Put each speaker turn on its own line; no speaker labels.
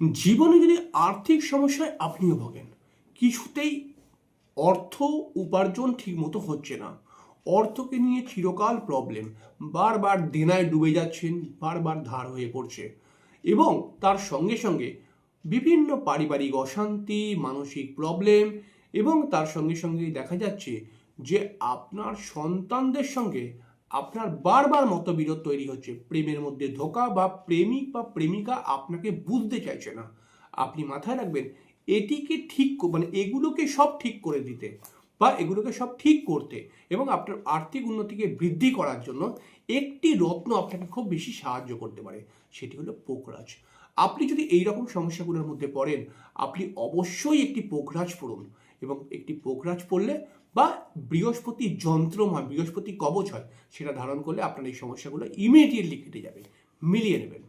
জীবনে যদি আর্থিক সমস্যায় আপনিও ভোগেন, কিছুতেই অর্থ উপার্জন ঠিকমতো হচ্ছে না। অর্থকে নিয়ে চিরকাল প্রবলেম বারবার দেনায় ডুবে যাচ্ছেন, বারবার ধার হয়ে পড়ছে এবং তার সঙ্গে সঙ্গে বিভিন্ন পারিবারিক অশান্তি, মানসিক প্রবলেম এবং তার সঙ্গে সঙ্গে দেখা যাচ্ছে যে আপনার সন্তানদের সঙ্গে আপনার বারবার মতবিরোধ তৈরি হচ্ছে। প্রেমের মধ্যে ধোকা বা প্রেমিক বা প্রেমিকা আপনাকে বুঝতে চাইছে না। আপনি মাথায় রাখবেন, এটিকে ঠিক মানে এগুলোকে সব ঠিক করে দিতে। বা এগুলোকে সব ঠিক করতে এবং আপনার আর্থিক উন্নতিকে বৃদ্ধি করার জন্য একটি রত্ন আপনাকে খুব বেশি সাহায্য করতে পারে, সেটি হলো পোকরাজ আপনি যদি এই রকম সমস্যাগুলোর মধ্যে পড়েন, আপনি অবশ্যই একটি পোকরাজ পড়ুন এবং একটি পোকরাজ পড়লে বা বৃহস্পতি যন্ত্র হয় বৃহস্পতি কবচ হয়, সেটা ধারণ করলে আপনার এই সমস্যাগুলো ইমিডিয়েটলি কেটে যাবে, মিলিয়ে নেবেন।